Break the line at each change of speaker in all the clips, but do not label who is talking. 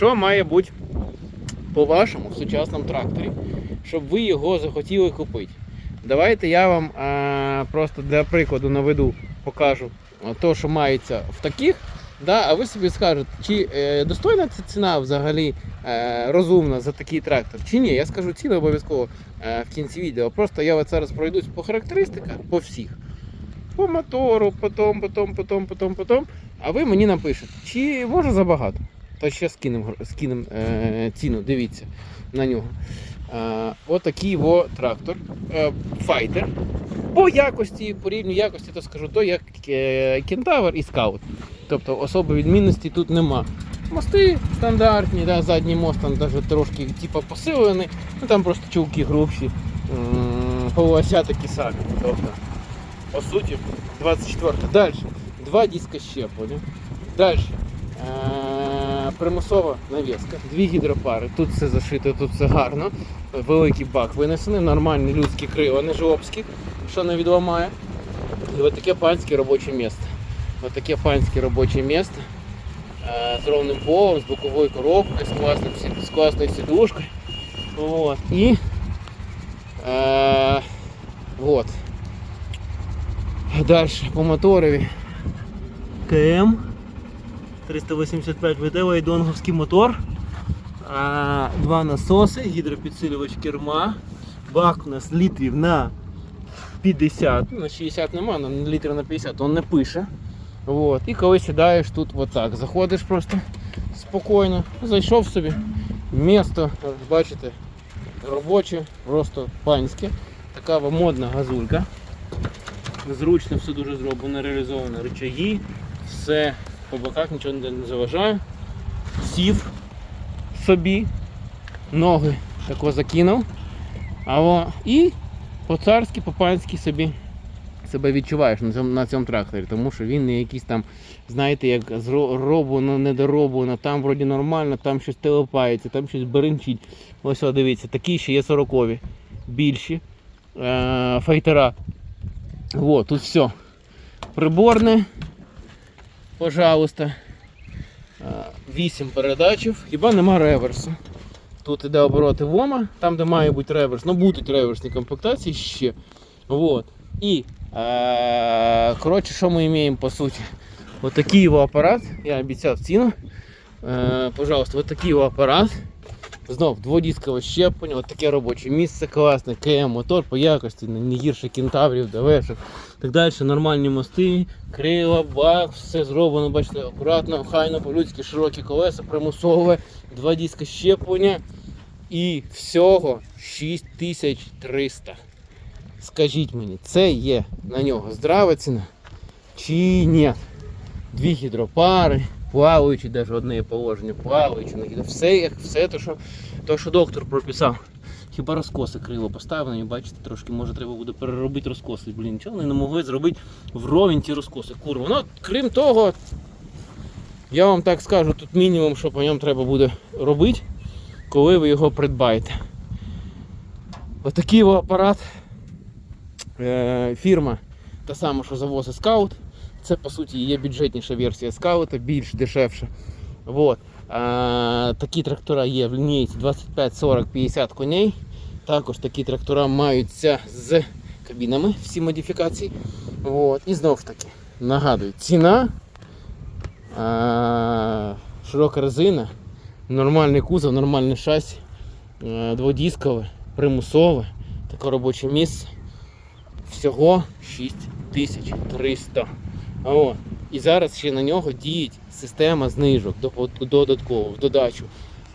Що має бути по-вашому сучасному тракторі, щоб ви його захотіли купити? Давайте я вам е, просто для прикладу наведу, покажу е, то, що мається в таких. Да, а ви собі скажете, чи е, достойна ця ціна взагалі е, розумна за такий трактор, чи ні. Я скажу ціни обов'язково е, в кінці відео. Просто я от зараз пройдусь по характеристиках, по всіх. По мотору, потом, потом, потом, потом, потом. А ви мені напишете, чи може забагато. То ще скинемо скинем, е, ціну, дивіться на нього. Е, отакий во трактор. Е, файтер. По якості, по рівню якості, то скажу то, як е, кентавр і скаут. Тобто особи відмінності тут нема. Мости стандартні, да, задній мост там навіть трошки типу, посилений, ну там просто чулки грубші, м, полуося такі самі. Тобто, по суті, 24. Далі. Два диска щеплення. Далі. Примусова навіска, дві гідропари. Тут все зашито, тут все гарно. Великий бак винесений, нормальні людські крила, не жлобські, що не відламає. І от таке панське робоче місце. Ось таке панське робоче місце. Е, з ровним полом, з боковою коробкою, з класною, з класною сідушкою. Вот. І е, вот. Далі по моторові. КМ 385 ВД Вайдонговський мотор. Два насоси, гідропідсилювач керма. Бак у нас літрів на 50, ну, на 60 нема, на літрів на 50 він не пише. Вот. І коли сідаєш тут отак, заходиш просто спокійно, зайшов собі. Місто, бачите, робоче, просто панське. Така модна газулька. Зручно все дуже зроблено, реалізовано. Рычаги, все по боках нічого не заважає. Сів собі, ноги тако закинув. А во, і по-царськи, по-панськи собі себе відчуваєш на цьому, на цьому тракторі, тому що він не якийсь там, знаєте, як зроблено, недороблено, там вроді нормально, там щось телепається, там щось беренчить. Ось о, дивіться, такі ще є сорокові, більші е- файтера. Вот, тут все. Приборне, пожалуйста. 8 передачів, хіба нема реверсу. Тут іде обороти ВОМа, там де має бути реверс, ну будуть реверсні комплектації ще. Вот. І е, коротше, що ми маємо по суті? Ось такий його апарат, я обіцяв ціну. Е, пожалуйста, отакий його апарат. Знов дводіскове щеплення, от таке робоче місце класне, КМ мотор по якості, не гірше кентаврів, ДВшок. Так далі, нормальні мости, крила, бак, все зроблено, бачите, акуратно, хайно, по-людськи, широкі колеса, примусове, два диска щеплення і всього 6300. Скажіть мені, це є на нього здрава ціна? Чи ні? Дві гідропари, плаваючі, навіть одне положення, плаваючі, все, як все то, що, то, що доктор прописав. Хіба розкоси крило поставлені, бачите, трошки може треба буде переробити розкоси. Блін, нічого вони не могли зробити вровень ті розкоси. Курва. Ну, крім того, я вам так скажу, тут мінімум, що по ньому треба буде робити, коли ви його придбаєте. Отакий апарат. Е, фірма та сама, що завозить скаут. Це по суті є бюджетніша версія скаута, більш дешевша. Вот. А, такі трактора є в лінійці 25, 40, 50 коней. Також такі трактора маються з кабінами, всі модифікації. Вот. І знов таки, нагадую, ціна, а, широка резина, нормальний кузов, нормальне шасі, дводіскове, примусове, таке робоче місце. Всього 6300. О, і зараз ще на нього діє система знижок додатково, в додачу.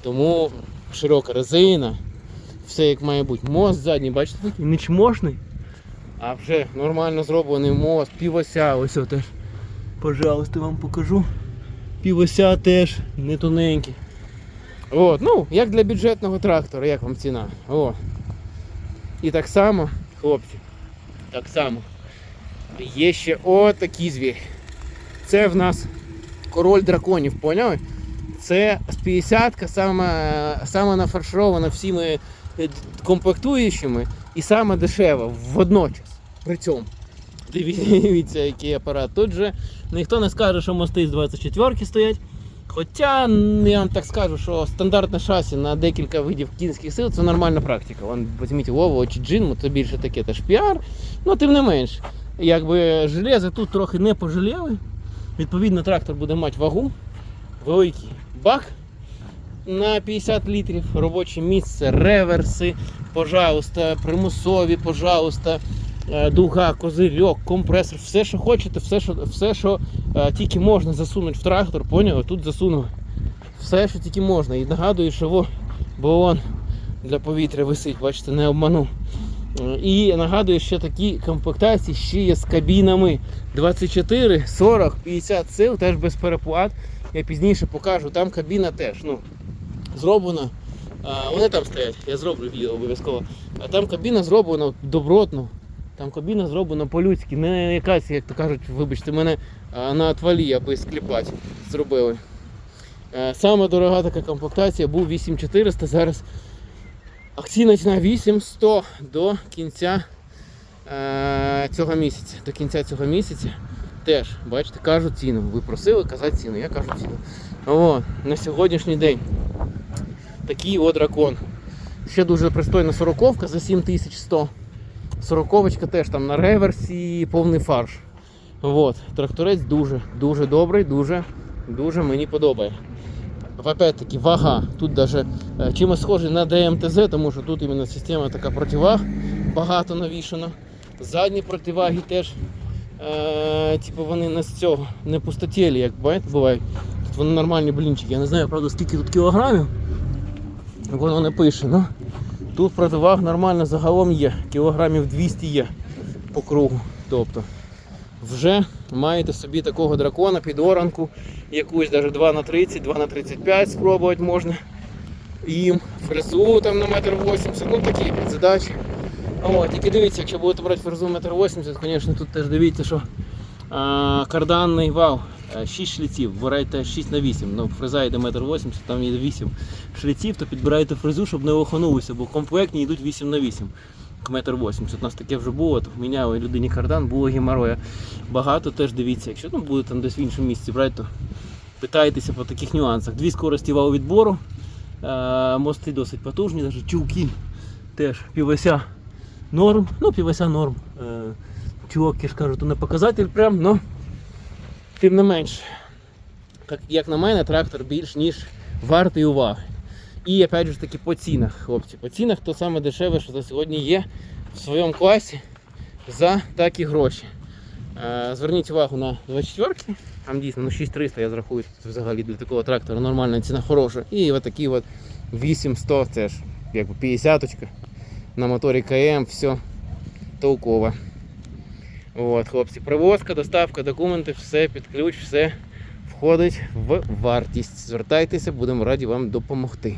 Тому широка резина, все як має бути. Мост задній, бачите, такий не чмошний, а вже нормально зроблений мост, півося, ось теж. Пожалуйста, вам покажу. Півося теж не тоненькі. От, ну, як для бюджетного трактора, як вам ціна. О. І так само, хлопці, так само. Є ще отакий звір. Це в нас король драконів, поняли? Це з 50-ка саме, саме нафарширована всіми е, комплектуючими і саме дешева водночас. При цьому. Дивіться, який апарат. Тут же ніхто не скаже, що мости з 24-ки стоять. Хоча я вам так скажу, що стандартне шасі на декілька видів кінських сил це нормальна практика. Вон, візьміть Лово чи Джин, це більше таке теж піар. Ну, тим не менш, якби железо тут трохи не пожаліли. Відповідно, трактор буде мати вагу, великий бак на 50 літрів, робоче місце, реверси, пожалуйста, примусові, пожалуйста, е, дуга, козирьок, компресор, все, що хочете, все, що, все, що е, тільки можна засунути в трактор, поняли? Тут засунув все, що тільки можна. І нагадую, що во, балон для повітря висить, бачите, не обманув. І нагадую, що такі комплектації ще є з кабінами 24, 40, 50 сил, теж без переплат. Я пізніше покажу, там кабіна теж. Ну, зроблена. А, вони там стоять, я зроблю відео обов'язково. А там кабіна зроблена добротно. Там кабіна зроблена по-людськи, не якась, як то кажуть, вибачте, мене на отвалі, аби скліпати зробили. Е, Саме дорога така комплектація був 8400, зараз акційна ціна 8100 до кінця е, цього місяця. До кінця цього місяця теж, бачите, кажу ціну. Ви просили казати ціну, я кажу ціну. О, на сьогоднішній день такий от дракон. Ще дуже пристойна сороковка за 7100. Сороковочка теж там на реверсі повний фарш. От, тракторець дуже, дуже добрий, дуже, дуже мені подобає. Опять-таки, вага. Тут даже е, чимось схожий на ДМТЗ, тому що тут іменно система така противаг багато навішана. Задні противаги теж, е, типу вони не з цього, не пустотілі, як бувають. Тут вони нормальні блінчики. Я не знаю, правда, скільки тут кілограмів. Воно не пише, ну. Тут противаг нормально загалом є. Кілограмів 200 є по кругу. Тобто вже маєте собі такого дракона під оранку, якусь навіть 2 на 30, 2 на 35 спробувати можна. Їм фрезу там на метр 80, ну такі задачі. О, тільки дивіться, якщо будете брати фрезу метр 80, звісно, тут теж дивіться, що а, карданний вал, 6 шліців, берете 6 на 8, ну фреза йде метр 80, там є 8 шліців, то підбираєте фрезу, щоб не оханулося, бо комплектні йдуть 8 на 8 метр 80. У нас таке вже було, то міняли людині кардан, було геморроя багато, теж дивіться, якщо ну, будете там десь в іншому місці брати, то питайтеся по таких нюансах. Дві скорості валовідбору, е, мости досить потужні, навіть чулки теж півося норм, ну півося норм. Е, чулок, я ж кажу, то не показатель прям, но тим не менш, як, як на мене, трактор більш ніж вартий уваги. І опять же таки по цінах, хлопці. По цінах то саме дешеве, що за сьогодні є в своєму класі за такі гроші. Е, Зверніть увагу на 24-ки. там дійсно ну 6300 я зрахую взагалі для такого трактора нормальна ціна хороша. І отакі от 8100, це ж якби 50 на моторі КМ, все толково. От, хлопці, привозка, доставка, документи, все під ключ, все входить в вартість. Звертайтеся, будемо раді вам допомогти.